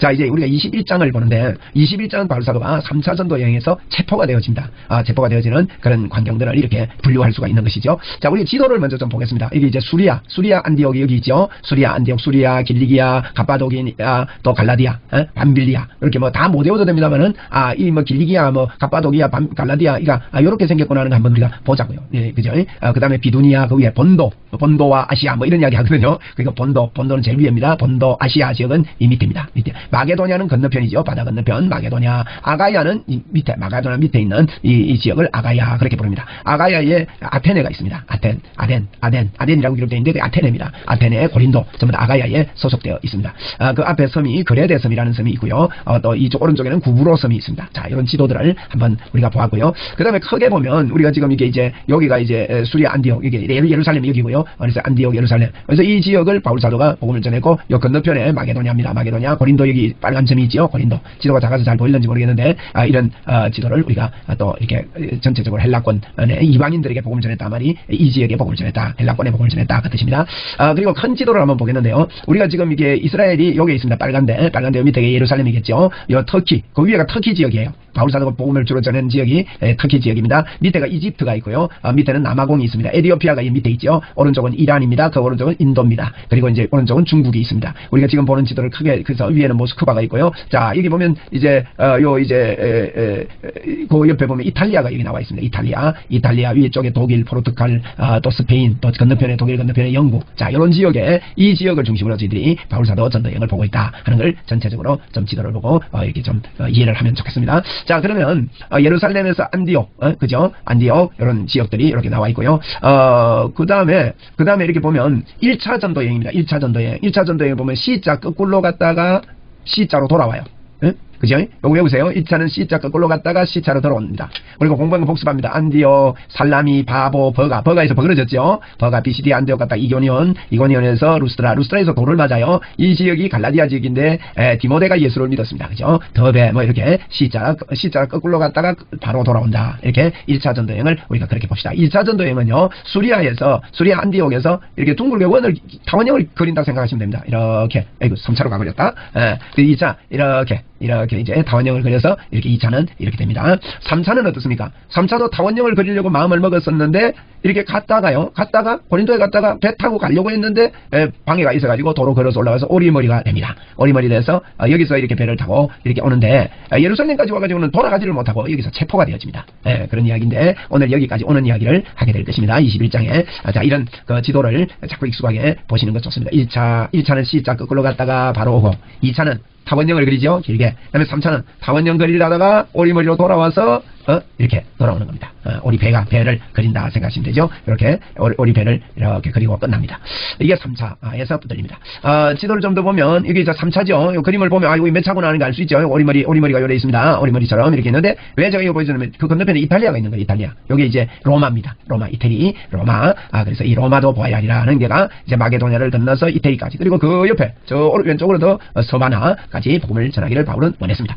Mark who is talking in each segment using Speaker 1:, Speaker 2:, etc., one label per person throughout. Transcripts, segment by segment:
Speaker 1: 자, 이제 우리가 21장을 보는데 21장 바울사도가 3차 전도 여행에서 체포가 되어진다. 아, 체포가 되어지는 그런 광경들을 이렇게 분류할 수가 있는 것이죠. 자, 우리 지도를 먼저 좀 보겠습니다. 이게 이제 수리아, 수리아 안디옥이 여기 있죠. 수리아 안디옥, 수리아, 길리기아, 가파도기아, 또 갈라디아, 에? 밤빌리아 이렇게 뭐 다 못 외워도 됩니다만은 아, 이 뭐 길리기아, 뭐 가파도기아, 밤, 갈라디아 이가 아, 이렇게 생겼구나 하는 거 한번 우리가 보자고요. 예, 그죠? 아, 그다음에 비두니아 그 위에 본도, 본도와 아시아 뭐 이런 이야기 하거든요. 그러니까 본도, 본도는 제일 위입니다. 본도, 아시아 지역은 이 밑입니다. 밑에 마게도냐는 건너편이죠. 바다 건너편 마게도냐, 아가야는 이 밑에 마게도냐 밑에 있는 이, 이 지역을 아가야 그렇게 부릅니다. 아가야에 아테네가 있습니다. 아텐, 아덴, 아덴, 아덴이라고 기록되어 있는데 그 아테네입니다. 아테네, 고린도 전부 다 아가야에 소속되어 있습니다. 아, 그 앞에 섬이 그레데 섬이라는 섬이 있고요. 어, 또 이쪽 오른쪽에는 구부로 섬이 있습니다. 자, 이런 지도들을 한번 우리가 보았고요. 그 다음에 크게 보면 우리가 지금 이게 이제 여기가 이제 수리아 안디옥 이게 예루살렘이 여기고요. 그래서 안디옥 예루살렘. 그래서 이 지역을 바울 사도가 복음을 전했고 요 건너편에 마게도냐입니다. 마게도냐 고린도 여기 빨간 점이 있죠. 고린도 지도가 작아서 잘 보일는지 모르겠는데 아, 이런 어, 지도를 우리가 또 이렇게 전체적으로 헬라권 네, 이방인들에게 복음을 전했다 말이 이 지역에 복음을 전했다. 헬라권에 복음을 전했다 그 뜻입니다. 아, 그리고 큰 지도를 한번 보겠는데요. 우리가 지금 이게 이스라엘이 여기 있습니다. 빨간데 빨간데 밑에 예루살렘이겠죠. 요 터키 그 위에가 터키 지역이에요. 바울사도가 복음을 주로 전하는 지역이 에, 터키 지역입니다. 밑에가 이집트가 있고요. 어, 밑에는 남아공이 있습니다. 에디오피아가 이 밑에 있죠. 오른쪽은 이란입니다. 그 오른쪽은 인도입니다. 그리고 이제 오른쪽은 중국이 있습니다. 우리가 지금 보는 지도를 크게 그래서 위에는 모스크바가 있고요. 자 여기 보면 이제 어, 요 이제 에, 에, 그 옆에 보면 이탈리아가 여기 나와 있습니다. 이탈리아, 이탈리아 위쪽에 독일, 포르투갈, 어, 또 스페인, 또 건너편에 독일 건너편에 영국. 자 이런 지역에 이 지역을 중심으로 저희들이 바울사도 전도여행을 보고 있다 하는 걸 전체적으로 좀 지도를 보고 어, 이렇게 좀 어, 이해를 하면 좋겠습니다. 자 그러면 어, 예루살렘에서 안디옥, 어, 그죠? 안디옥 이런 지역들이 이렇게 나와 있고요. 어, 그 다음에 그 다음에 이렇게 보면 1차 전도 여행입니다. 1차 전도 여행. 1차 전도 여행 보면 C자 거꾸로 갔다가 C자로 돌아와요. 예? 그죠? 요거 외우세요. 1차는 C자 거꾸로 갔다가 C차로 돌아옵니다. 그리고 공부한 거 복습합니다. 안디오, 살라미, 바보, 버가. 버가에서 버그러졌죠? 버가, BCD, 안디오 갔다 이고니온, 이고니온에서 루스트라, 루스트라에서 돌을 맞아요. 이 지역이 갈라디아 지역인데 에, 디모데가 예수를 믿었습니다. 그죠? 더베 뭐 이렇게 C자, C자 거꾸로 갔다가 바로 돌아온다. 이렇게 1차 전도여행을 우리가 그렇게 봅시다. 2차 전도여행은요. 수리아에서, 수리아 안디옥에서 이렇게 둥글게 원을, 타원형을 그린다고 생각하시면 됩니다. 이렇게. 아이고, 3차로 가버렸다. 에, 그 2차, 이렇게. 이렇게 이제 타원형을 그려서 이렇게 2차는 이렇게 됩니다. 3차는 어떻습니까? 3차도 타원형을 그리려고 마음을 먹었었는데 이렇게 갔다가요. 갔다가 고린도에 갔다가 배 타고 가려고 했는데 에, 방해가 있어가지고 도로 걸어서 올라가서 오리머리가 됩니다. 오리머리 돼서 어, 여기서 이렇게 배를 타고 이렇게 오는데 에, 예루살렘까지 와가지고는 돌아가지를 못하고 여기서 체포가 되어집니다. 에, 그런 이야기인데 오늘 여기까지 오는 이야기를 하게 될 것입니다. 21장에 아, 자 이런 그 지도를 자꾸 익숙하게 보시는 것 좋습니다. 1차 1차는 C자 거꾸로 갔다가 바로 오고 2차는 타원형을 그리죠. 길게. 그 다음에 3차는 타원형 그리려다가 오리머리로 돌아와서 어? 이렇게 돌아오는 겁니다. 어, 오리 배가 배를 그린다 생각하시면 되죠. 이렇게 오리 배를 이렇게 그리고 끝납니다. 이게 3차에서 들립니다. 어, 지도를 좀 더 보면 이게 이제 3차죠. 이 그림을 보면 아 이거 몇 차구나 하는 거 알 수 있죠. 오리머리 오리머리가 요래 있습니다. 오리머리처럼 이렇게 있는데 왜 제가 이거 보여주냐면 그 건너편에 이탈리아가 있는 거예요. 이탈리아. 여기 이제 로마입니다. 로마 이태리 로마. 아 그래서 이 로마도 보아야 하리라는 게가 이제 마게도냐를 건너서 이태리까지 그리고 그 옆에 저 왼쪽으로 더 서바나까지 복음을 전하기를 바울은 원했습니다.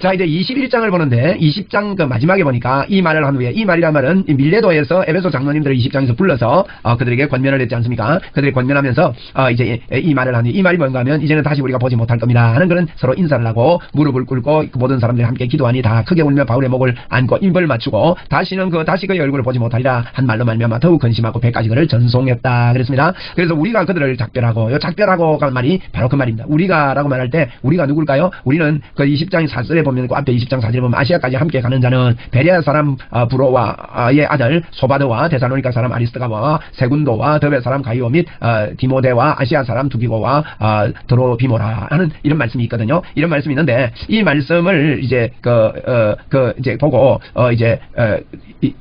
Speaker 1: 자, 이제 21장을 보는데 20장 그 마지막에 보니까 이 말을 한 후에 이 말이란 말은 이 밀레도에서 에베소 장로님들을 20장에서 불러서 어, 그들에게 권면을 했지 않습니까? 그들이 권면하면서 어, 이제 이, 이 말을 하니 이 말이 뭔가 하면 이제는 다시 우리가 보지 못할 겁니다 하는 그런 서로 인사를 하고 무릎을 꿇고 그 모든 사람들이 함께 기도하니 다 크게 울며 바울의 목을 안고 입을 맞추고 다시는 그 다시 그의 얼굴을 보지 못하리라 한 말로 말미암아 더욱 근심하고 배까지 그를 전송했다 그랬습니다. 그래서 우리가 그들을 작별하고 요 작별하고가 말이 바로 그 말입니다. 우리가라고 말할 때 우리가 누굴까요? 우리는 그 20장의 사절에 보면 그 앞에 20장 4절에 보면 아시아까지 함께 가는 자는 베리아 사람 아, 부로와의 아들 소바드와 데살로니카 사람 아리스트가와 세군도와 더베 사람 가이오 및 어, 디모데와 아시아 사람 두기고와 어, 드로비모라 하는 이런 말씀이 있거든요. 이런 말씀이 있는데 이 말씀을 이제 그, 어, 그 이제 보고 어, 이제 어, 이,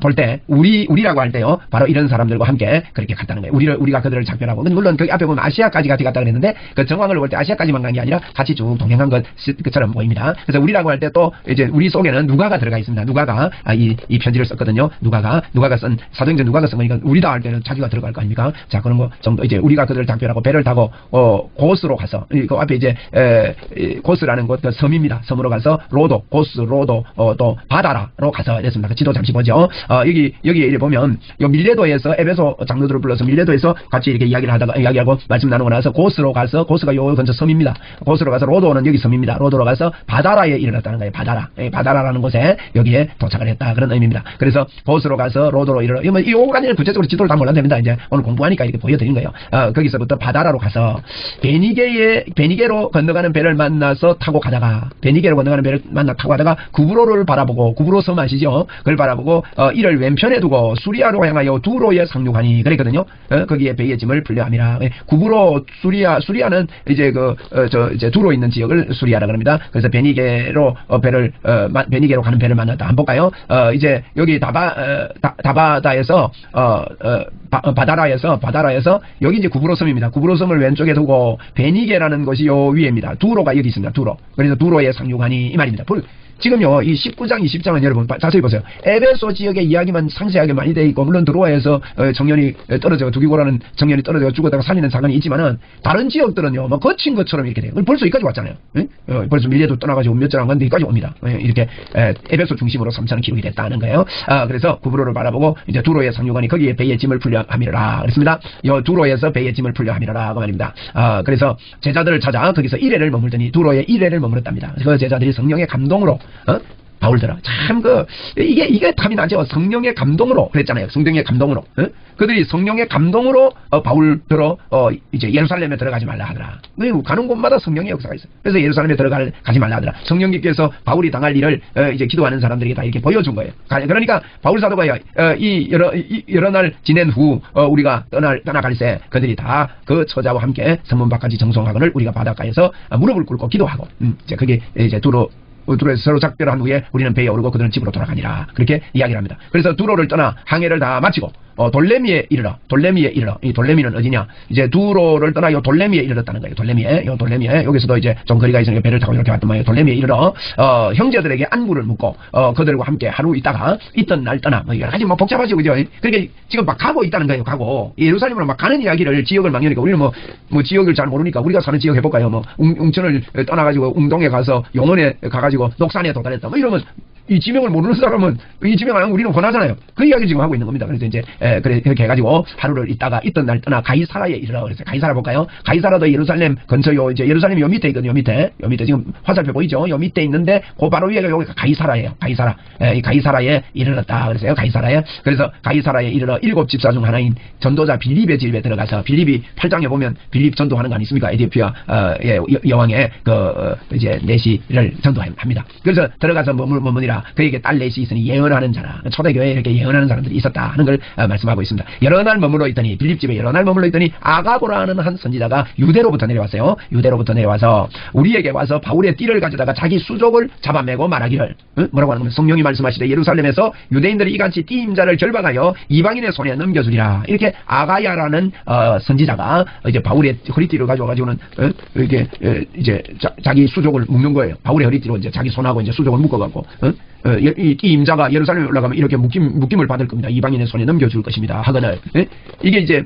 Speaker 1: 볼 때 우리 우리라고 할 때요 바로 이런 사람들과 함께 그렇게 갔다는 거예요. 우리를 우리가 그들을 작별하고 물론 그 앞에 보면 아시아까지 같이 갔다 그랬는데 그 정황을 볼 때 아시아까지만 간 게 아니라 같이 쭉 동행한 것 것처럼 보입니다. 그래서 우리라고 할 때 또 이제 우리 속에는 누가가 들어가 있습니다. 누가가 아, 이, 이 편지를 썼거든요. 누가가 누가가 쓴 사도행전 누가가 쓴 거니까 우리다 할 때는 자기가 들어갈 거 아닙니까? 자 그런 거 정도 이제 우리가 그들을 작별하고 배를 타고 어 고스로 가서 그 앞에 이제 에, 고스라는 곳 그 섬입니다. 섬으로 가서 로도 고스 로도 어, 또 바다라로 가서 이랬습니다. 그 지도 잠시 보죠. 어, 여기 여기 이렇게 보면 요 밀레도에서 에베소 장로들을 불러서 밀레도에서 같이 이렇게 이야기를 하다가 이야기하고 말씀 나누고 나서 고스로 가서 고스가 요 근처 섬입니다. 고스로 가서 로도는 여기 섬입니다. 로도로 가서 바다라에 이르렀다는 거예요. 바다라. 예, 바다라라는 곳에 여기에 도착을 했다 그런 의미입니다. 그래서 고스로 가서 로도로 이르러 이거 이 요까지는 구체적으로 지도를 다 몰라도 됩니다. 이제 오늘 공부하니까 이렇게 보여드린 거예요. 어, 거기서부터 바다라로 가서 베니게에 베니게로 건너가는 배를 만나서 타고 가다가 베니게로 건너가는 배를 만나 타고 가다가 구브로를 바라보고 구브로 섬 아시죠? 그걸 바라보고 어, 이를 왼편에 두고 수리아로 향하여 두로에 상륙하니 그랬거든요. 어, 거기에 배의 짐을 풀려함이라. 예, 구브로 수리아 수리아는 이제 그저 이제 두로 있는 지역을 수리아라 그럽니다. 그래서 베니게로 어, 배를 어, 마, 베니게로 가는 배를 만났다. 한번 볼까요? 어, 이제 여기 다바 어, 다, 다바다에서 어, 어, 바, 어, 바 다라에서 바다라에서 여기 이제 구브로 섬입니다. 구브로 섬을 왼쪽에 두고 베니게라는 것이 요 위에입니다. 두로가 여기 있습니다. 두로. 그래서 두로에 상륙하니 이 말입니다. 불, 지금요, 이 19장, 20장은 여러분, 바- 자세히 보세요. 에베소 지역의 이야기만 상세하게 많이 돼 있고, 물론 드로아에서 어, 정년이 떨어져, 두기고라는 정년이 떨어져 죽었다가 살리는 사건이 있지만은, 다른 지역들은요, 뭐, 거친 것처럼 이렇게 돼요. 벌써 여기까지 왔잖아요. 예? 어, 벌써 밀레도 떠나가지고 몇장안 갔는데 여기까지 옵니다. 예, 이렇게, 에, 에베소 중심으로 3차는 기록이 됐다는 거예요. 아, 그래서 구브로를 바라보고, 이제 두로에 상륙하니 거기에 배의 짐을 풀려 함이라. 그랬습니다. 요 두로에서 배의 짐을 풀려 함이라. 그 말입니다. 아, 그래서 제자들을 찾아 거기서 1회를 머물더니 두로에 1회를 머물렀답니다. 그 제자들이 성령의 감동으로, 어? 바울들아. 참 그 이게 이게 답이 나죠 성령의 감동으로 그랬잖아요. 성령의 감동으로. 어? 그들이 성령의 감동으로 어, 바울들어 어, 이제 예루살렘에 들어가지 말라 하더라. 왜 가는 곳마다 성령의 역사가 있어 그래서 예루살렘에 들어갈 가지 말라 하더라. 성령님께서 바울이 당할 일을 어, 이제 기도하는 사람들에게 다 이렇게 보여준 거예요. 가- 그러니까 바울 사도가요 어, 이 여러 이, 여러 날 지낸 후 어, 우리가 떠날 떠나갈새 그들이 다 그 처자와 함께 선문밖까지 정송하거늘 우리가 바닷가에서 어, 무릎을 꿇고 기도하고 음, 이제 그게 이제 두로 두로에서 서로 작별한 후에 우리는 배에 오르고 그들은 집으로 돌아가니라. 그렇게 이야기를 합니다. 그래서 두로를 떠나 항해를 다 마치고 어, 돌레미에 이르러 돌레미에 이르러 이 돌레미는 어디냐? 이제 두로를 떠나 요 돌레미에 이르렀다는 거예요. 돌레미에 요 돌레미에 여기서도 이제 좀 거리가 있으니까 배를 타고 이렇게 왔단 말이에요. 돌레미에 이르러 어, 형제들에게 안부를 묻고 어, 그들과 함께 하루 있다가 있던 날 떠나 뭐 여러 가지 뭐 복잡하죠, 그죠? 그러니까 지금 막 가고 있다는 거예요. 가고 예루살렘으로 막 가는 이야기를 지역을 막연니까 우리는 뭐, 뭐 지역을 잘 모르니까 우리가 사는 지역 해볼까요? 뭐 웅, 웅천을 떠나가지고 웅동에 가서 용원에 가가지고 녹산에 도달했다. 뭐 이러면 이 지명을 모르는 사람은 이 지명 안 우리는 권하잖아요. 그 이야기 지금 하고 있는 겁니다. 그래서 이제 에, 그래 그렇게 해가지고 하루를 있다가 있던 날 떠나 가이사라에 이르러 그래서 가이사라 볼까요? 가이사라도 예루살렘 근처요 이제 예루살렘이 요 밑에 있거든요. 요 밑에 요 밑에 지금 화살표 보이죠? 요 밑에 있는데 그 바로 위에가 여기가 가이사라예요. 가이사라 에, 이 가이사라에 이르렀다 그랬어요. 가이사라에 그래서 가이사라에 이르러 일곱 집사 중 하나인 전도자 빌립의 집에 들어가서 빌립이 8장에 보면 빌립 전도하는 거 아니습니까? 에디오피아 어, 예, 여- 여왕의 그 어, 이제 내시를 전도합니다. 그래서 들어가서 머물 머무니라 그에게 딸 넷이 있으니 예언하는 자라 초대교회에 이렇게 예언하는 사람들이 있었다 하는 걸 어, 말씀하고 있습니다. 여러 날 머물러 있더니 빌립 집에 여러 날 머물러 있더니 아가보라는 한 선지자가 유대로부터 내려왔어요. 유대로부터 내려와서 우리에게 와서 바울의 띠를 가져다가 자기 수족을 잡아매고 말하기를 어? 뭐라고 하는 겁니까? 성령이 말씀하시되 예루살렘에서 유대인들이 이같이 띠 임자를 결박하여 이방인의 손에 넘겨주리라 이렇게 아가야라는 어, 선지자가 이제 바울의 허리띠를 가져와가지고는 어? 이렇게 에, 이제 자, 기 수족을 묶는 거예요. 바울의 허리띠로 이제 자기 손하고 이제 수족을 묶어갖고 어? 어, 이, 이 임자가 예루살렘에 올라가면 이렇게 묶임, 묶임을 받을 겁니다. 이방인의 손에 넘겨줄 것입니다. 하거늘 예? 이게 이제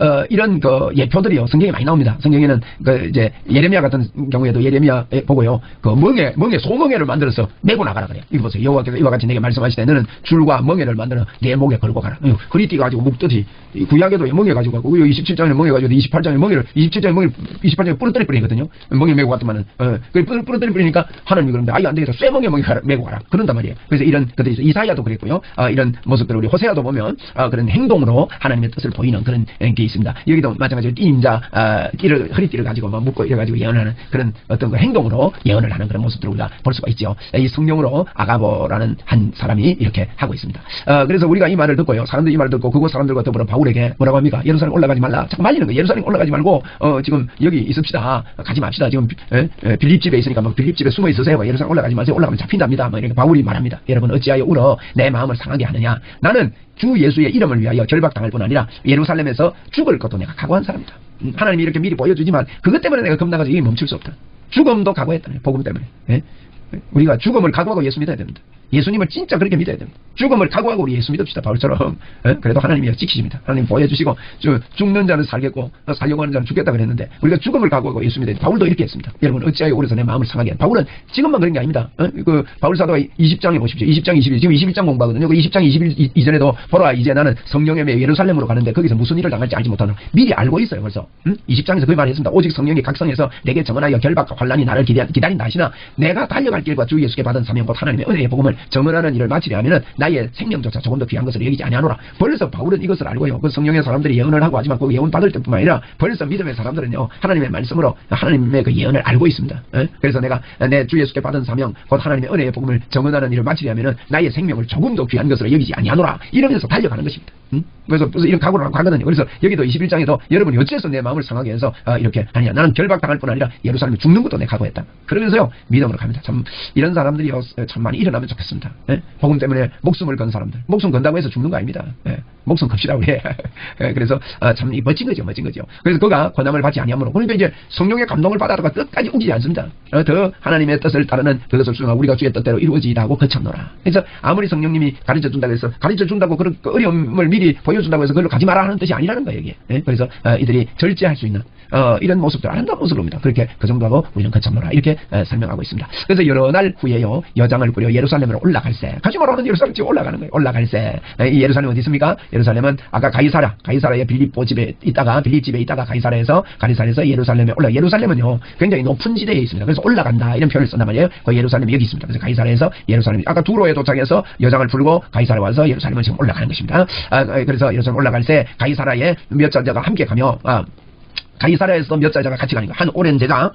Speaker 1: 어, 이런 그 예표들이 요 성경에 많이 나옵니다. 성경에는 그 이제 예레미야 같은 경우에도 예레미야 보고요 그 멍에 멍에 소멍에를 만들어서 메고 나가라 그래요. 이거 보세요. 여호와께서 이와 같이 내게 말씀하시되 너는 줄과 멍에를 만들어 내 목에 걸고 가라. 이거 허리띠 가지고 묶듯이 이 구약에도 멍에 가지고 가고 27장에 멍에 가지고 28장에 멍에를 27장에 멍에 28장에 부러뜨리 뿌리거든요. 멍에 메고 갔더만은 어, 그 뿌- 부러뜨리 뿌리니까 하나님이 그런데 아이 안 되겠다. 쇠멍에 멍에 가라, 메고 가라. 그런단 말이에요. 그래서 이런 있어요. 이사야도 그랬고요. 아, 이런 모습들 우리 호세아도 보면 아, 그런 행동으로 하나님의 뜻을 보이는 그런 게 있습니다. 여기도 마찬가지로 띠임자 아, 띠를 허리띠를 가지고 막 묶고 이래가지고 예언하는 그런 어떤 그 행동으로 예언을 하는 그런 모습들을 우리가 볼 수가 있죠. 이 성령으로 아가보라는 한 사람이 이렇게 하고 있습니다. 어, 그래서 우리가 이 말을 듣고요. 사람들이 이 말을 듣고 그곳 사람들과 더불어 바울에게 뭐라고 합니까? 예루살렘 올라가지 말라. 자꾸 말리는 거예요. 예루살렘 올라가지 말고 어, 지금 여기 있읍시다. 가지 맙시다. 지금 에, 에, 빌립 집에 있으니까 뭐 빌립 집에 숨어 있으세요. 뭐 예루살렘 올라가지 마세요. 올라가면 잡힌답니다. 뭐 이렇게 바울이 말합니다. 여러분 어찌하여 울어 내 마음을 상하게 하느냐? 나는 주 예수의 이름을 위하여 결박당할 뿐 아니라 예루살렘에서 죽을 것도 내가 각오한 사람이다. 음, 하나님이 이렇게 미리 보여주지만 그것 때문에 내가 겁나가지고 이 멈출 수 없다. 죽음도 각오했다. 복음 때문에. 예? 우리가 죽음을 각오하고 예수 믿어야 됩니다. 예수님을 진짜 그렇게 믿어야 됩니다. 죽음을 각오하고 우리 예수 믿읍시다. 바울처럼. 예? 그래도 하나님이 지키십니다. 하나님 보여주시고 저, 죽는 자는 살겠고 어, 살려고 하는 자는 죽겠다 그랬는데 우리가 죽음을 각오하고 예수 믿어야 돼. 바울도 이렇게 했습니다. 여러분 어찌하여 오래서 내 마음을 상하게 한 바울은 지금만 그런 게 아닙니다. 어? 그 바울 사도가 20장에 보십시오. 20장 21 지금 21장 공부하거든요. 그 20장 21 이- 이전에도 보라 이제 나는 성령에 매여 예루살렘으로 가는데 거기서 무슨 일을 당할지 알지 못하는 미리 알고 있어요. 벌써 응? 20장에서 그 말했습니다. 오직 성령이 각성해서 내게 정언하여 결박과 환란이 나를 기다, 기다린다 하시나 내가 달려갈 길과 주 예수께 받은 사명 곧 하나님의 은혜의 복음을 정언하는 일을 마치려 하면은 나의 생명조차 조금 더 귀한 것을 여기지 아니하노라. 벌써 바울은 이것을 알고요. 그 성령의 사람들이 예언을 하고 하지만 그 예언 받을 때뿐만 아니라 벌써 믿음의 사람들은요 하나님의 말씀으로 하나님의 그 예언을 알고 있습니다. 예? 그래서 내가 내 주 예수께 받은 사명 곧 하나님의 은혜의 복음을 정언하는 일을 마치려 하면은 나의 생명을 조금 더 귀한 것으로 여기지 아니하노라. 이러면서 달려가는 것입니다. 음? 그래서 무슨 이런 각오를 하고 가거든요. 그래서 여기도 21장에도 여러분이 어째서 내 마음을 상하게 해서 어, 이렇게 아니야 나는 결박당할 뿐 아니라 예루살렘에 죽는 것도 내 각오했다. 그러면서요 믿음으로 갑니다. 참 이런 사람들이 참 많이 일어나면 좋겠습니다. 예? 복음 때문에 목숨을 건 사람들 목숨 건다고 해서 죽는 거 아닙니다. 예? 목숨 겁시다 우리. 예, 그래서 아, 참이 멋진 거죠, 멋진 거죠. 그래서 그가 권함을 받지 아니하므로 그러니까 이제 성령의 감동을 받아다가 끝까지 움직이지 않습니다. 어, 더 하나님의 뜻을 따르는 그것을 수행하고 우리가 주의 뜻대로 이루어지다 하고 거쳤노라. 그래서 아무리 성령님이 가르쳐 준다고 해서 가르쳐 준다고 그런 그 어려움을 미리 보여 준다고 해서 그걸로 가지 마라 하는 뜻이 아니라는 거예요, 이게. 예? 그래서 어, 이들이 절제할 수 있는 어, 이런 모습들 아름다운 모습을 봅니다. 그렇게 그 정도하고 우리는 거쳤노라 이렇게 어, 설명하고 있습니다. 그래서 여러 날 후에요 여장을 꾸려 예루살렘으로 올라갈세 가지 말라는 예루살렘 지금 올라가는 거예요. 올라갈세 에, 이 예루살렘 어디 있습니까? 예루살렘은 아까 가이사라 가이사라의 빌립보 집에 있다가 빌립 집에 있다가 가이사라에서 가이사라에서 예루살렘에 올라 예루살렘은요 굉장히 높은 지대에 있습니다. 그래서 올라간다 이런 표현을 쓴단 말이에요. 그 예루살렘이 여기 있습니다. 그래서 가이사라에서 예루살렘 아까 두로에 도착해서 여장을 풀고 가이사라 와서 예루살렘은 지금 올라가는 것입니다. 아, 그래서 예루살렘 올라갈 때 가이사라에 몇 자자가 함께 가며 아, 가이사라에서 몇 자자가 같이 가니까 한 오랜 제자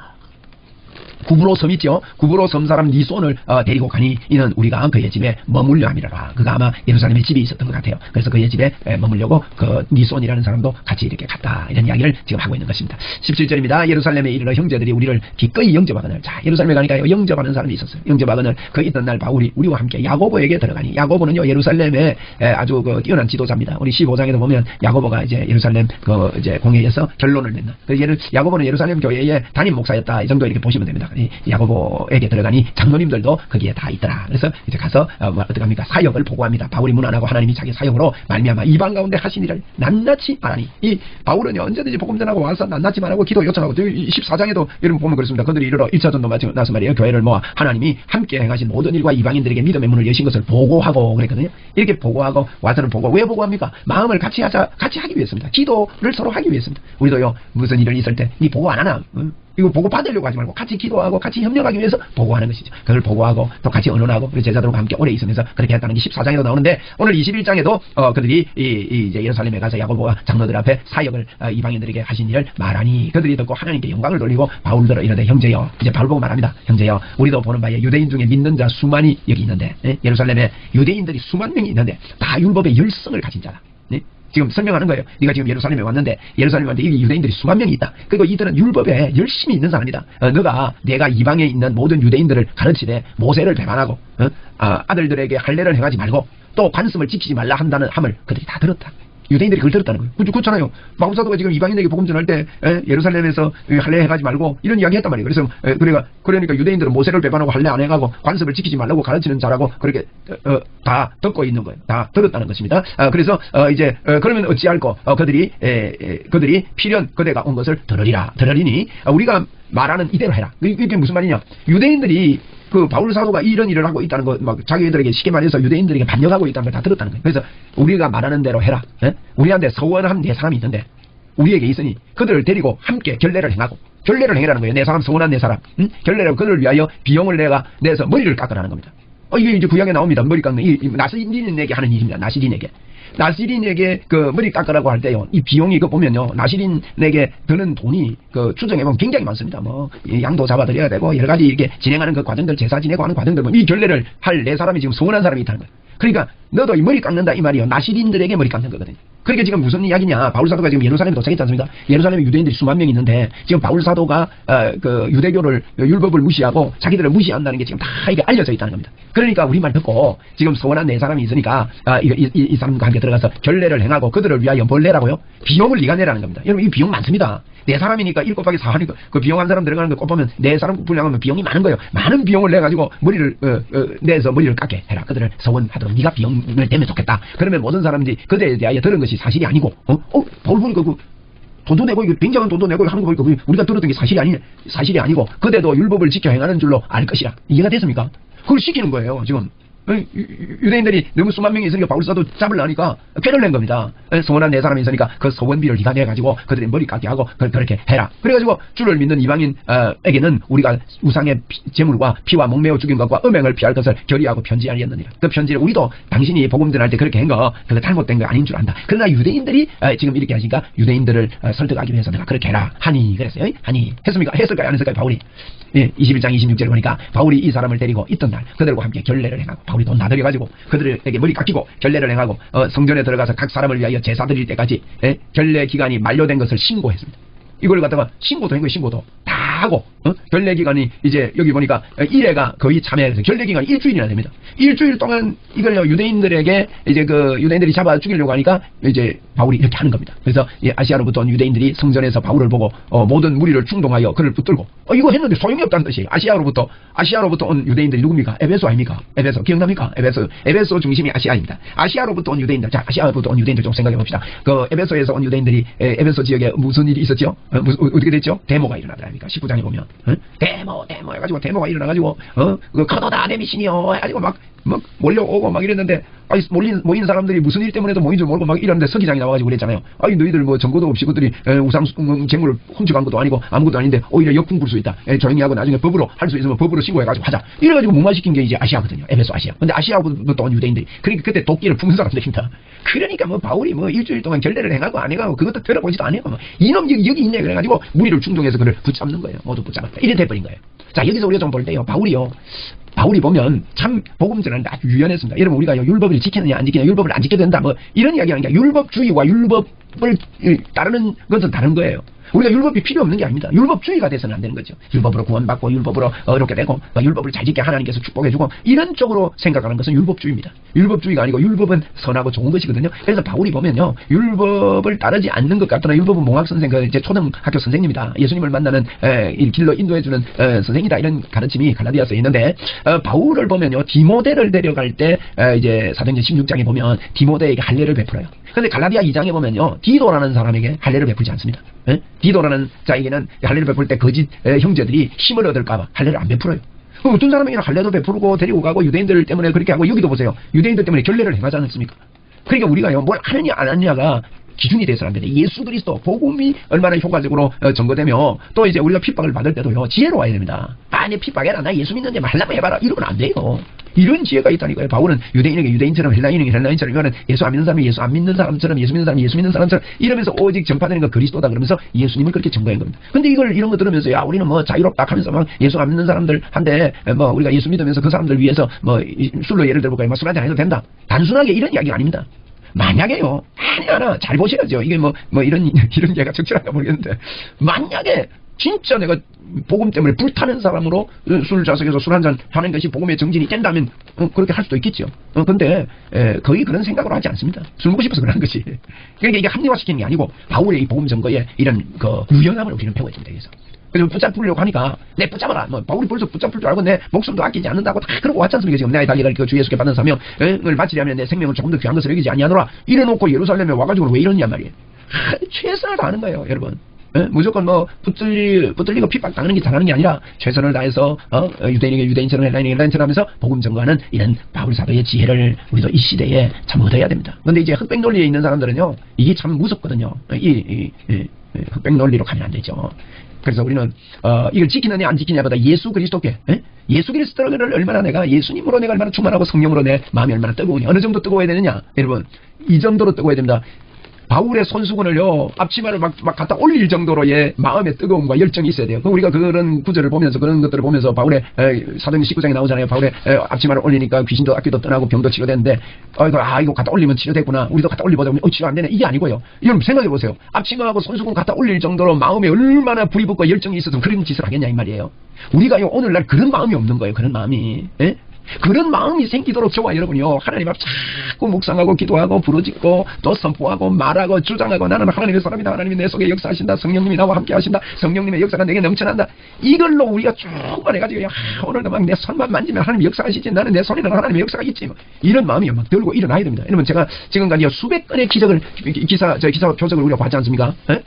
Speaker 1: 구브로 섬 있죠. 구브로 섬 사람 니손을 어, 데리고 가니 이는 우리가 그의 집에 머물려 함이라라. 그가 아마 예루살렘에 집이 있었던 것 같아요. 그래서 그의 집에 에, 머물려고 그 니손이라는 사람도 같이 이렇게 갔다. 이런 이야기를 지금 하고 있는 것입니다. 17절입니다. 예루살렘에 이르러 형제들이 우리를 기꺼이 영접하거늘. 자, 예루살렘에 가니까 영접하는 사람이 있었어요. 영접하거늘 그 있던 날 바울이 우리와 함께 야고보에게 들어가니 야고보는요 예루살렘에 에, 아주 그 뛰어난 지도자입니다. 우리 15장에도 보면 야고보가 이제 예루살렘 그 이제 공회에서 결론을 냈나. 그 예를 야고보는 예루살렘 교회의 담임 목사였다. 이 정도 이렇게 보시면 됩니다. 이 야고보에게 들어가니 장로님들도 거기에 다 있더라. 그래서 이제 가서 어, 뭐 어떻게 합니까? 사역을 보고합니다. 바울이 문안하고 하나님이 자기 사역으로 말미암아 이방 가운데 하신 일을 낱낱이 말하니 이 바울은요 언제든지 복음 전하고 와서 낱낱이 말하고 기도 요청하고 14장에도 여러분 보면 그렇습니다. 그들이 이르러 1차 전도 마치고 나서 말이에요. 교회를 모아 하나님이 함께 행하신 모든 일과 이방인들에게 믿음의 문을 여신 것을 보고하고 그랬거든요. 이렇게 보고하고 와서는 보고 왜 보고합니까? 마음을 같이 하자 같이 하기 위해서입니다. 기도를 서로 하기 위해서입니다. 우리도요 무슨 일을 있을 때 니 보고 안 하나? 응? 이거 보고 받으려고 하지 말고 같이 기도하고 같이 협력하기 위해서 보고하는 것이죠. 그걸 보고하고 또 같이 언론하고 우리 제자들과 함께 오래 있으면서 그렇게 했다는 게 14장에도 나오는데 오늘 21장에도 어, 그들이 이, 이 이제 예루살렘에 가서 야고보와 장로들 앞에 사역을 어, 이방인들에게 하신 일을 말하니 그들이 듣고 하나님께 영광을 돌리고 바울들어 이르되 형제여 이제 바울 보고 말합니다. 형제여 우리도 보는 바에 유대인 중에 믿는 자 수만이 여기 있는데 예? 예루살렘에 유대인들이 수만 명이 있는데 다 율법의 열성을 가진 자다. 예? 지금 설명하는 거예요. 네가 지금 예루살렘에 왔는데 예루살렘에 왔는데 이 유대인들이 수만 명이 있다. 그리고 이들은 율법에 열심히 있는 사람이다. 어, 너가 내가 이방에 있는 모든 유대인들을 가르치되 모세를 배반하고 어? 아, 아들들에게 할례를 행하지 말고 또 관습을 지키지 말라 한다는 함을 그들이 다 들었다. 유대인들이 그걸 들었다는 거예요. 그렇- 그렇잖아요. 마음사도가 지금 이방인에게 복음 전할 때 에, 예루살렘에서 할례 해가지 말고 이런 이야기 했단 말이에요. 그래서 에, 그러니까 그러니까 유대인들은 모세를 배반하고 할례 안 해가고 관습을 지키지 말라고 가르치는 자라고 그렇게 어, 어, 다 듣고 있는 거예요. 다 들었다는 것입니다. 아, 그래서 어, 이제 어, 그러면 어찌할꼬 어, 그들이 에, 에, 그들이 필연 그대가 온 것을 들으리라 들으리니 어, 우리가 말하는 이대로 해라. 이- 이게 무슨 말이냐? 유대인들이 그 바울 사도가 이런 일을 하고 있다는 거, 막 자기들에게 쉽게 말해서 유대인들에게 반역하고 있다는 걸 다 들었다는 거예요. 그래서 우리가 말하는 대로 해라. 예? 우리한테 서원한 네 사람이 있는데 우리에게 있으니 그들을 데리고 함께 결례를 행하고 결례를 행하라는 거예요. 내 사람 서원한 내 사람 응? 결례를 그들을 위하여 비용을 내가 내서 머리를 깎으라는 겁니다. 어, 이게 이제 구약에 나옵니다. 머리 깎는 이, 이 나시린에게 하는 일입니다. 나시린에게. 나시린에게 그 머리 깎으라고 할 때요. 이 비용이 그 보면요. 나시린에게 드는 돈이 그 추정해 보면 굉장히 많습니다. 뭐, 이 양도 잡아드려야 되고, 여러 가지 이렇게 진행하는 그 과정들, 제사 지내고 하는 과정들, 뭐, 이 결례를 할 네 사람이 지금 서운한 사람이 있다는 거예요. 그러니까, 너도 이 머리 깎는다 이 말이요. 나시린들에게 머리 깎는 거거든요. 그러니까 지금 무슨 이야기냐? 바울 사도가 지금 예루살렘에 도착했지 않습니까? 예루살렘에 유대인들이 수만 명 있는데 지금 바울 사도가 어, 그 유대교를 율법을 무시하고 자기들을 무시한다는 게 지금 다 이게 알려져 있다는 겁니다. 그러니까 우리 말 듣고 지금 소원한 네 사람이 있으니까 아, 이, 이, 이, 이 사람과 함께 들어가서 결례를 행하고 그들을 위하여 뭘 내라고요? 비용을 네가 내라는 겁니다. 여러분 이 비용 많습니다. 네 사람이니까 1 곱하기 4 하니까 그 비용 한 사람 들어가는 거 곱하면 네 사람 분량하면 비용이 많은 거예요. 많은 비용을 내가지고 머리를 어, 어, 내서 머리를 깎게 해라. 그들을 서원하도록 네가 비용을 내면 좋겠다. 그러면 모든 사람들이 그들에 대하여 들은 것이 사실이 아니고 어? 어? 바울 보니까 그 돈도 내고 굉장한 돈도 내고 하는 거 보니까 우리- 우리가 들었던 게 사실이 아니 사실이 아니고 그대도 율법을 지켜 행하는 줄로 알 것이라 이해가 됐습니까? 그걸 시키는 거예요 지금 어, 유- 유- 유대인들이 너무 수만 명이 있으니까 바울사도 잡으려니까 꾀를 낸 겁니다. 어, 소원한 네 사람이 있으니까 그 소원비를 네가 내가지고 그들의 머리 깎게 하고 그, 그렇게 해라. 그래가지고 주를 믿는 이방인에게는 우리가 우상의 피- 제물과 피와 목매어 죽인 것과 음행을 피할 것을 결의하고 편지하였느니라. 그 편지를 우리도 당신이 복음 전할 때 그렇게 한 거 그거 잘못된 거 아닌 줄 안다. 그러나 유대인들이 어, 지금 이렇게 하시니까 유대인들을 어, 설득하기 위해서 내가 그렇게 해라 하니 그랬어요. 하니 했습니까? 했을까요? 안 했을까요? 바울이 예, 21장 26절에 보니까 바울이 이 사람을 데리고 있던 날 그들과 함께 결례를 행하고 바울이 돈다 들여가지고 그들에게 머리 깎이고 결례를 행하고 어, 성전에 들어가서 각 사람을 위하여 제사 드릴 때까지 예, 결례 기간이 만료된 것을 신고했습니다. 이걸 갖다가 신고도 한 거예요, 신고도. 다 하고, 어? 결례 기간이 이제 여기 보니까 1회가 거의 참여해서 결례 기간이 일주일이나 됩니다. 일주일 동안 이걸 유대인들에게 이제 그 유대인들이 잡아 죽이려고 하니까 이제 바울이 이렇게 하는 겁니다. 그래서 이 아시아로부터 온 유대인들이 성전에서 바울을 보고 어, 모든 무리를 충동하여 그를 붙들고 어, 이거 했는데 소용이 없다는 뜻이에요. 아시아로부터 아시아로부터 온 유대인들이 누굽니까? 에베소 아닙니까? 에베소 기억납니까? 에베소 에베소 중심이 아시아입니다. 아시아로부터 온 유대인들 자 아시아로부터 온 유대인들 좀 생각해 봅시다. 그 에베소에서 온 유대인들이 에, 에베소 지역에 무슨 일이 있었죠? 어, 무슨, 어, 어떻게 됐죠? 데모가 일어나더랍니까? 19장에 보면 어? 데모 데모 해가지고 데모가 일어나가지고 어? 그 커도다 내 미신이요 해가지고 막, 막 몰려오고 막 이랬는데 아니 몰린 모인 사람들이 무슨 일 때문에도 모인 줄 모르고 막 이러는데 서기장이 나와가지고 그랬잖아요. 아니 너희들 뭐 정보도 없이 그들이 에, 우상 음, 재물을 훔쳐간 것도 아니고 아무것도 아닌데 오히려 역풍 불 수 있다. 에, 조용히 하고 나중에 법으로 할 수 있으면 법으로 신고해가지고 하자. 이래가지고 무마시킨 게 이제 아시아거든요. 에베소 아시아. 근데 아시아부터 온 유대인들이 그러니까 그때 도끼를 품은 사람들입니다. 그러니까 뭐 바울이 뭐 일주일 동안 결례를 행하고 안 해가고 그것도 들어보지도 않아요. 뭐 이놈 여기, 여기 있네 그래가지고 무리를 충동해서 그를 붙잡는 거예요. 모두 붙잡았다. 이래 돼버린 거예요. 자 여기서 우리가 좀 볼 때요. 바울이요. 바울이 보면 참 복음 전하는데 아주 유연했습니다. 여러분 우리가 율법을 지키느냐 안 지키느냐 율법을 안 지켜야 된다 뭐 이런 이야기 하는 게 율법주의와 율법을 이, 따르는 것은 다른 거예요. 우리가 율법이 필요 없는 게 아닙니다. 율법주의가 돼서는 안 되는 거죠. 율법으로 구원받고 율법으로 어렵게 되고 어, 율법을 잘 지켜 하나님께서 축복해주고 이런 쪽으로 생각하는 것은 율법주의입니다. 율법주의가 아니고 율법은 선하고 좋은 것이거든요. 그래서 바울이 보면요 율법을 따르지 않는 것 같더나 율법은 몽학 선생 그 이제 초등학교 선생님이다. 예수님을 만나는 에, 이 길로 인도해주는 에, 선생이다 이런 가르침이 갈라디아서에 있는데 어, 바울을 보면요 디모데를 데려갈 때 에, 이제 사도행전 16장에 보면 디모데에게 할례를 베풀어요. 근데 갈라디아 2장에 보면요 디도라는 사람에게 할례를 베풀지 않습니다. 예? 디도라는 자에게는 할례를 베풀 때 거짓 에, 형제들이 힘을 얻을까봐 할례를 안 베풀어요. 어떤 사람에게는 할례도 베풀고 데리고 가고 유대인들 때문에 그렇게 하고 여기도 보세요. 유대인들 때문에 결례를 행하지 않습니까? 그러니까 우리가요 뭘 하느냐 안 하느냐가 기준이 돼서는 안 되는데 예수 그리스도 복음이 얼마나 효과적으로 어, 전거되며 또 이제 우리가 핍박을 받을 때도요 지혜로워야 됩니다. 아니 핍박해라 나 예수 믿는데 뭐 말라고 해봐라 이러면 안 돼요. 이런 지혜가 있다니까요. 바울은 유대인에게 유대인처럼 헬라인에게 헬라인처럼 이거는 예수 안 믿는 사람이 예수 안 믿는 사람처럼 예수 믿는 사람이 예수 믿는 사람처럼 이러면서 오직 전파되는 건 그리스도다 그러면서 예수님을 그렇게 전거한 겁니다. 근데 이걸 이런 거 들으면서 야 우리는 뭐 자유롭다 하면서 막 예수 안 믿는 사람들한테 뭐 우리가 예수 믿으면서 그 사람들 위해서 뭐 이- 술로 예를 들어볼까요? 뭐술 한잔 해도 된다. 단순하게 이런 이야기가 아닙니다. 만약에요, 아니, 하나, 잘 보셔야죠. 이게 뭐, 뭐, 이런, 이런 얘가 적절한가 모르겠는데, 만약에, 진짜 내가 복음 때문에 불타는 사람으로 술 좌석에서 술 한잔 하는 것이 복음의 정진이 된다면, 어, 그렇게 할 수도 있겠죠. 어, 근데, 에, 거의 그런 생각으로 하지 않습니다. 술 먹고 싶어서 그러는 것이. 그러니까 이게 합리화시키는 게 아니고, 바울의 이 복음 증거에 이런, 그, 유연함을 우리는 배워야 됩니다. 그래서. 그래서 붙잡으려고 하니까 내 붙잡아라. 뭐 바울이 벌써 붙잡을 줄 알고 내 목숨도 아끼지 않는다고 다 그러고 왔지 않습니까? 지금 나의 달리갈 그주 예수께 받은 사명을 바치려면 내 생명을 조금 더 귀한 것을 여기지 아니하노라. 이래놓고 예루살렘에 와가지고 왜 이러냐 말이에요. 하, 최선을 다하는 거예요, 여러분. 예? 무조건 뭐 붙들리 붙들리고 핍박 당하는 게 잘하는 게 아니라 최선을 다해서 어? 어, 유대인에게 유대인처럼 헬라인에게 헬라인처럼 하면서 복음 전거하는 이런 바울 사도의 지혜를 우리도 이 시대에 참 얻어야 됩니다. 근데 이제 흑백 논리에 있는 사람들은요 이게 참 무섭거든요. 이, 이, 이, 이 흑백 논리로 가면 안 되죠. 그래서 우리는 어, 이걸 지키느냐 안 지키냐보다 예수 그리스도께 에? 예수 그리스도를 얼마나 내가 예수님으로 내가 얼마나 충만하고 성령으로 내 마음이 얼마나 뜨거우냐 어느 정도 뜨거워야 되느냐 여러분 이 정도로 뜨거워야 됩니다 바울의 손수건을요 앞치마를 막, 막 갖다 올릴 정도로 의 마음의 뜨거움과 열정이 있어야 돼요. 그 우리가 그런 구절을 보면서 그런 것들을 보면서 바울의 사도행 19장에 나오잖아요. 바울의 에, 앞치마를 올리니까 귀신도 악기도 떠나고 병도 치료되는데 어, 이거, 아 이거 갖다 올리면 치료됐구나. 우리도 갖다 올리보자. 어 치료 안 되네. 이게 아니고요. 여러분 생각해 보세요. 앞치마하고 손수건 갖다 올릴 정도로 마음에 얼마나 불이 붙고 열정이 있어서 그런 짓을 하겠냐 이 말이에요. 우리가 요 오늘날 그런 마음이 없는 거예요. 그런 마음이. 예? 그런 마음이 생기도록 저와 여러분이요 하나님 앞 자꾸 묵상하고 기도하고 부르짖고 또 선포하고 말하고 주장하고 나는 하나님의 사람이다. 하나님이 내 속에 역사하신다. 성령님이 나와 함께 하신다. 성령님의 역사가 내게 넘쳐난다. 이걸로 우리가 쭉 말해가지고 야, 오늘도 막 내 손만 만지면 하나님 역사하시지. 나는 내 손에는 하나님의 역사가 있지. 뭐. 이런 마음이 막 들고 일어나야 됩니다. 여러분 제가 지금까지 수백 건의 기적을 기사 저 기사 표적을 우리가 봤지 않습니까? 에?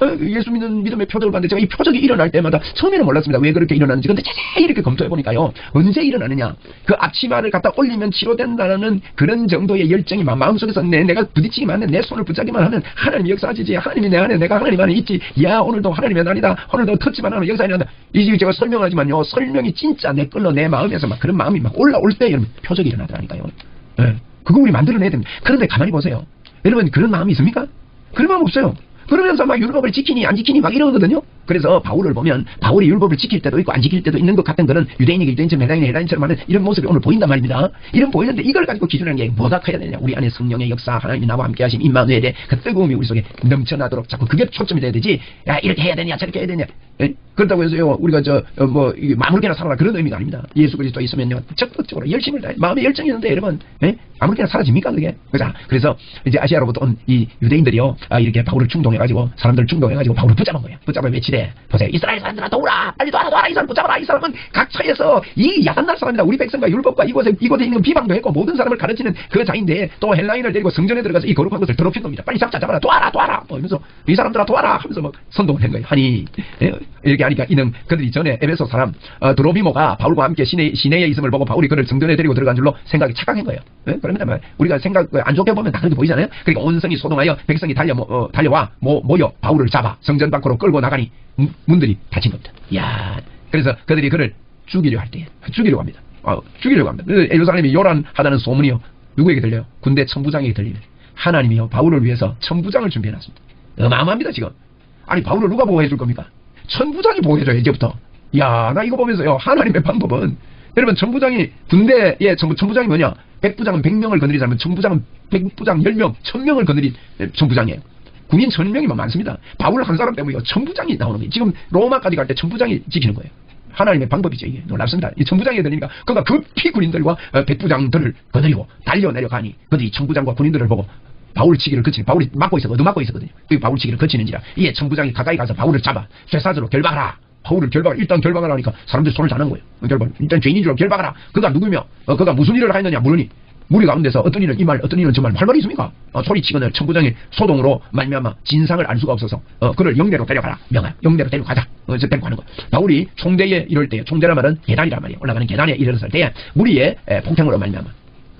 Speaker 1: 어, 예수 믿는 믿음의 표적을 봤는데 제가 이 표적이 일어날 때마다 처음에는 몰랐습니다. 왜 그렇게 일어나는지. 근데 자세히 이렇게 검토해 보니까요. 언제 일어나느냐. 그 앞치마를 갖다 올리면 치료된다는 그런 정도의 열정이 마음속에서 내, 내가 부딪히기만 하면 내 손을 붙잡기만 하면 하나님이 역사하시지. 하나님이 내 안에 내가 하나님 안에 있지. 야 오늘도 하나님의 날이다. 오늘도 터치만 하면 역사가 일어난다. 이제 제가 설명하지만요. 설명이 진짜 내 걸로 내 마음에서 막 그런 마음이 막 올라올 때 여러분 표적이 일어나더라니까요. 네. 그거 우리 만들어내야 됩니다. 그런데 가만히 보세요. 여러분 그런 마음이 있습니까? 그런 마음 없어요. 그러면서 막 율법을 지키니 안 지키니 막 이러거든요. 그래서 바울을 보면 바울이 율법을 지킬 때도 있고 안 지킬 때도 있는 것 같은 그런 유대인에게 유대인처럼 헬라인이 헬라인처럼 하는 이런 모습이 오늘 보인단 말입니다. 이런 보이는데 이걸 가지고 기준하는 게 뭐가 커야 되냐. 우리 안에 성령의 역사 하나님이 나와 함께 하심 임마누엘의 그 뜨거움이 우리 속에 넘쳐나도록 자꾸 그게 초점이 돼야 되지. 야 이렇게 해야 되냐 저렇게 해야 되냐. 에? 그렇다고 해서요 우리가 저뭐 아무렇게나 살아라 그런 의미가 아닙니다. 예수 그리스도 있으면요 적극적으로 열심을 다해 마음에 열정이 있는데 여러분 에? 아무렇게나 사라집니까 그게? 그자 그래서 이제 아시아로부터 온 이 유대인들이요 아, 이렇게 바울을 충동해가지고 사람들 충동해가지고 바울을 붙잡은 거예요. 붙잡아 외치 래. 보세요. 이스라엘 사람들아 도우라. 빨리 도와라 도와라. 이 사람 붙잡아라. 이 사람은 각 처에서 이 야단 날 사람이다. 우리 백성과 율법과 이곳에 이곳에 있는 비방도 했고 모든 사람을 가르치는 그 자인데 또 헬라인을 데리고 성전에 들어가서 이 거룩한 것을 더럽힌 겁니다. 빨리 잡자 잡아라 도와라 도와라. 뭐 이러면서 이 사람들아 도와라 하면서 막 선동을 한 거예요. 하니 예, 이렇게 하니까 이는 그들이 전에 에베소 사람 어, 드로비모가 바울과 함께 시내, 시내에 있음을 보고 바울이 그를 성전에 데리고 들어간 줄로 생각이 착각한 거예요. 예? 그러면 우리가 생각 안 좋게 보면 다 그렇게 보이잖아요. 그러니까 온성이 소동하여 백성이 달려 어, 달려와 모, 모여 바울을 잡아 성전 밖으로 끌고 나가니 문들이 닫힌 겁니다. 야 그래서 그들이 그를 죽이려 할 때, 죽이려고 합니다. 어, 죽이려고 합니다. 그래서 예루살렘이 요란하다는 소문이요. 누구에게 들려요? 군대 천부장에게 들리는. 하나님이요. 바울을 위해서 천부장을 준비해놨습니다. 어마어마합니다, 지금. 아니, 바울을 누가 보호해 줄 겁니까? 천부장이 보호해줘요, 이제부터. 야, 나 이거 보면서요. 하나님의 방법은. 여러분, 천부장이, 군대의 천부, 천부장이 뭐냐? 백부장은 백명을 거느리자면 천부장은 백부장 열명 천명을 거느린 천부장이에요. 군인 천 명이면 많습니다. 바울 한 사람 때문에 천부장이 나오는 거예요. 지금 로마까지 갈 때 천부장이 지키는 거예요. 하나님의 방법이죠. 이게 놀랍습니다. 이 천부장이 들리니까 그가 급히 군인들과 어, 백부장들을 거느리고 달려 내려가니 그들이 천부장과 군인들을 보고 바울 치기를 거치는 바울이 막고 있어 얻어맞고 있었거든요. 그 바울 치기를 거치는지라 이에 천부장이 가까이 가서 바울을 잡아 쇠사슬로 결박하라. 바울을 결박 일단 결박을 하니까 사람들이 손을 자는 거예요. 결박 일단 죄인인 줄 결박하라. 그가 누구며 어, 그가 무슨 일을 하였느냐 물으니 무리 가운데서 어떤 일은 이 말, 어떤 일은 저 말, 할 말이 있습니까? 어, 소리치거늘 천부장의 소동으로 말미암아 진상을 알 수가 없어서 어, 그를 영대로 데려가라. 명하 영대로 데려가자. 어, 저 데리고 가는 거. 바울이 총대에 이럴 때, 총대란 말은 계단이란 말이에요. 올라가는 계단에 이르렀을 때 무리의 에, 폭행으로 말미암아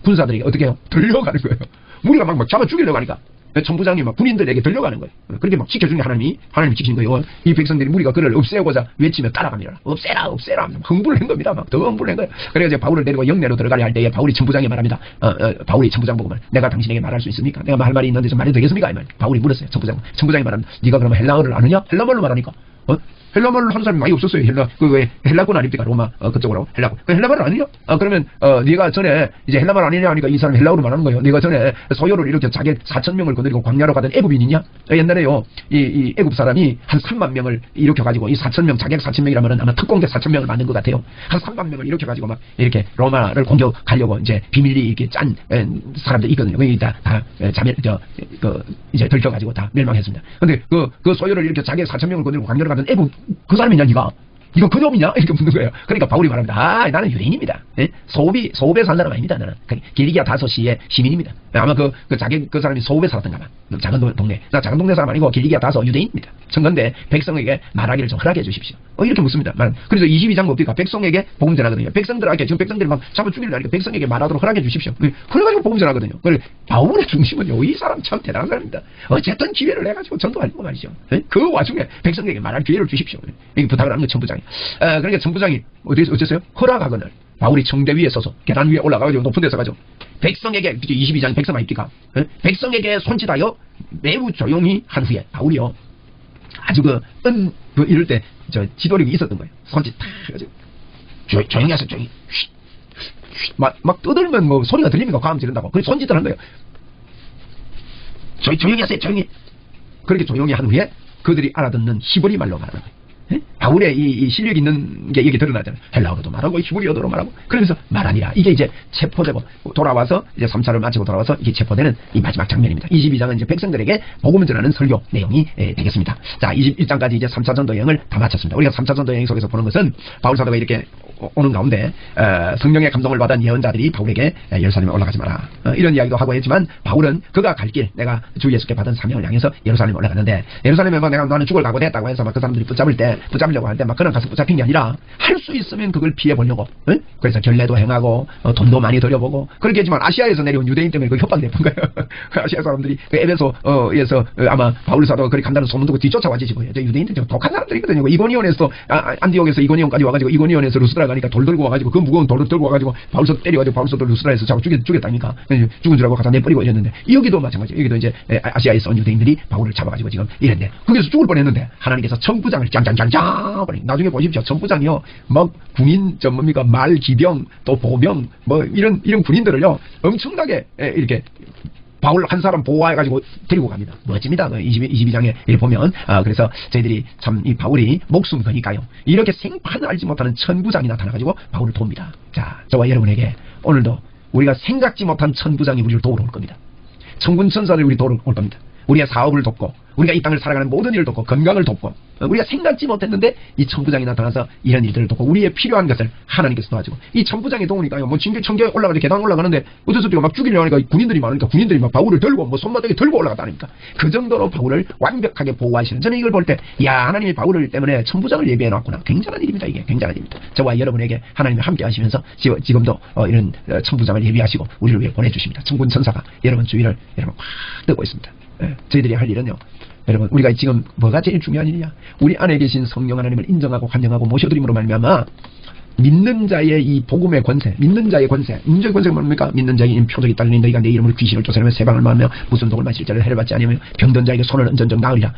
Speaker 1: 군사들이 어떻게 해요? 들려가는 거예요. 무리가 막, 막 잡아 죽이려고 하니까 정부장이 막 군인들에게 들려가는 거예요. 그렇게 막 지켜주는 게 하나님이, 하나님이 지키는 거예요. 이 백성들이 무리가 그를 없애고자 외치며 따라갑니다. 없애라, 없애라. 흥분을 한 겁니다. 막 더 흥분을 한 거예요. 그래서 바울을 데리고 영내로 들어가려 할 때에 바울이 천부장에 말합니다. 어, 어, 바울이 천부장 보고 말, 내가 당신에게 말할 수 있습니까? 내가 말 말이 있는데 좀 말해도 되겠습니까? 이 말. 바울이 물었어요. 천부장. 천부장이 말합니다. 네가 그러면 헬라어를 아느냐? 헬라말로 말하니까. 어? 헬라말을 하는 사람이 많이 없었어요. 헬라 그왜 헬라군 아닙니까 로마 어, 그쪽으로 헬라군. 그 헬라말을 아니냐? 아 그러면 어 네가 전에 이제 헬라말 아니냐 하니까 이 사람 헬라어로 말하는 거예요. 네가 전에 소요를 이렇게 자기 4천 명을 거느리고 광야로 가던 애굽인이냐? 어, 옛날에요 이, 이 애굽 사람이 한 3만 명을 일으켜 가지고 이 4천 명 자객 4천 명이라면 아마 특공대 4천 명을 만든 것 같아요. 한 3만 명을 일으켜 가지고 막 이렇게 로마를 공격하려고 이제 비밀리 이렇게 짠 에, 사람들 있거든요. 거기 다, 다 에, 자멸 저 그 이제 들켜 가지고 다 멸망했습니다. 근데 그, 그 소요를 이렇게 자객 4천 명을 거느리고 광야로 가던 애굽 그 사람이냐 니가? 이거 그놈이냐? 이렇게 묻는 거예요. 그러니까 바울이 말합니다. 아, 나는 유대인입니다. 예? 소비, 소읍에 산 사람 아닙니다. 나는. 길리기아 다소시의 시민입니다. 아마 그, 그 자기, 그 사람이 소읍에 살았던가 봐. 그 작은 동네. 나 작은 동네 사람 아니고 길리기아 다소 유대인입니다. 청건데 백성에게 말하기를 좀 허락해 주십시오. 어, 이렇게 묻습니다. 말. 그래서 22장 뭡니까? 백성에게 복음 전하거든요. 백성들에게, 지금 백성들이 막 잡아 죽이려고 하니까 백성에게 말하도록 허락해 주십시오. 그래가지고 복음 전하거든요. 그래, 바울의 중심은요, 이 사람 참 대단한 사람입니다. 어쨌든 기회를 해가지고 전도하려고 말이죠. 예? 그 와중에 백성에게 말할 기회를 주십시오. 이게 부탁을 하는 거 천부장이. 아, 그러니까 천부장이 어디 어쨌어요? 허락하거늘 바울이 청대 위에 서서 계단 위에 올라가가지고 높은 데서 가지고 백성에게 22장 백성 아닙니까? 예? 백성에게 손짓하여 매우 조용히 한 후에 바울이요 아주 그, 은, 그, 이럴 때, 저, 지도력이 있었던 거예요. 손짓 탁 해가지고. 조, 조용히 하세요, 조용히. 막, 막 떠들면 뭐 소리가 들립니까? 과음 지른다고. 그래서 손짓을 한 거예요. 조, 조용히 하세요, 조용히. 그렇게 조용히 한 후에 그들이 알아듣는 히브리 말로 말하는 거예요. 예? 바울의 이, 이 실력 있는 게 여기 드러나잖아요. 헬라어로도 말하고 히브리어도 말하고 그러면서 말하니라. 이게 이제 체포되고 돌아와서 이제 3차를 마치고 돌아와서 이게 체포되는 이 마지막 장면입니다. 22장은 이제 백성들에게 복음을 전하는 설교 내용이 에, 되겠습니다. 자, 21장까지 이제 3차 전도 여행을 다 마쳤습니다. 우리가 3차 전도 여행 속에서 보는 것은 바울 사도가 이렇게 오- 오는 가운데 어, 성령의 감동을 받은 예언자들이 바울에게 에, 예루살렘에 올라가지 마라 어, 이런 이야기도 하고 했지만 바울은 그가 갈 길 내가 주 예수께 받은 사명을 향해서 예루살렘에 올라갔는데 예루살렘에 뭐 내가 너는 죽을 각오 됐다고 해서 막 그 사람들이 붙잡을 때 붙잡으려고 할때막 그런 가서 붙잡힌 게 아니라 할 수 있으면 그걸 피해 보려고 어? 그래서 결례도 행하고 어, 돈도 많이 들여보고 그렇게 했지만 아시아에서 내려온 유대인 때문에 그 협박됐던 거예요. 아시아 사람들이 그 에베소에서 어, 아마 바울 사도가 그렇게 간다는 소문 듣고 뒤쫓아와지 지고 유대인들 좀 독한 사람들이거든요. 그 이고니온에서 아, 아, 안디옥에서 이고니온까지 와가지고 이고니온에서 루스드라 가니까 돌 들고 와가지고 그 무거운 돌을 들고 와가지고 바울서 때려가지고 바울서도 루스드라에서 자꾸 죽였, 죽였다니까. 그래서 죽은 줄 알고 갖다 내버리고 이랬는데 여기도 마찬가지 여기도 이제 에, 아시아에서 온 유대인들이 바울을 잡아가지고 지금 이랬는데 거기서 죽을 뻔했는데 하나님께서 천부장을 짱짱짱 짱 버리 나중에 보십시오 천부장이요 막 군인 저 뭡니까 말 기병 또 보병 뭐 이런 이런 군인들을요 엄청나게 에, 이렇게 바울 한 사람 보호해가지고 데리고 갑니다. 멋집니다. 22, 22장에 이렇게 보면. 아, 그래서 저희들이 참 이 바울이 목숨 거니까요. 이렇게 생판을 알지 못하는 천부장이 나타나가지고 바울을 돕니다. 자, 저와 여러분에게 오늘도 우리가 생각지 못한 천부장이 우리를 도우러 올 겁니다. 천군 천사를 우리 도우러 올 겁니다. 우리의 사업을 돕고 우리가 이 땅을 살아가는 모든 일을 돕고 건강을 돕고 어, 우리가 생각지 못했는데 이 천부장이 나타나서 이런 일들을 돕고 우리의 필요한 것을 하나님께서 도와주고 이 천부장이 도우니까요. 뭐 진교 청교에 올라가서 계단 올라가는데 어쩔 수 없이 막 죽이려고 하니까 군인들이 많으니까 군인들이 막 바울을 들고 뭐 손바닥에 들고 올라갔다니까. 그 정도로 바울을 완벽하게 보호하시는 저는 이걸 볼 때 야 하나님이 바울을 때문에 천부장을 예비해 놨구나. 굉장한 일입니다 이게. 굉장한 일입니다. 저와 여러분에게 하나님이 함께 하시면서 지- 지금도 어, 이런 어, 천부장을 예비하시고 우리를 위해 보내주십니다. 천군 천사가 여러분 주위를 여러분 확 뜨고 있습니다. 예, 저희들이 할 일은요 여러분 우리가 지금 뭐가 제일 중요한 일이냐 우리 안에 계신 성령 하나님을 인정하고 환영하고 모셔드림으로 말미암아 믿는 자의 이 복음의 권세, 믿는 자의 권세, 민족의 권세가 뭡니까? 믿는 자의 이 표적이 딸린 너희가 내 이름으로 귀신을 쫓아내며 세방을 마며 무슨 독을 마실 자를 해를 받지 아니하며 병든 자에게 손을 얹은적 나으리라.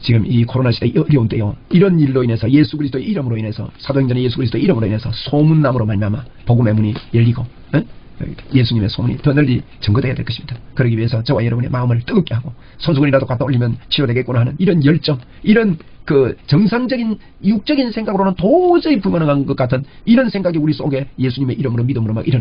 Speaker 1: 지금 이 코로나 시대 어려운 때요. 이런 일로 인해서 예수 그리스도의 이름으로 인해서 사도행전의 예수 그리스도의 이름으로 인해서 소문남으로 말미암아 복음의 문이 열리고 응? 예수님의 소문이 더 널리 증거되어야 될 것입니다. 그러기 위해서 저와 여러분의 마음을 뜨겁게 하고 손수건이라도 갖다 올리면 치료되겠구나 하는 이런 열정, 이런 그 정상적인 육적인 생각으로는 도저히 불가능한 것 같은 이런 생각이 우리 속에 예수님의 이름으로 믿음으로 막 일어나.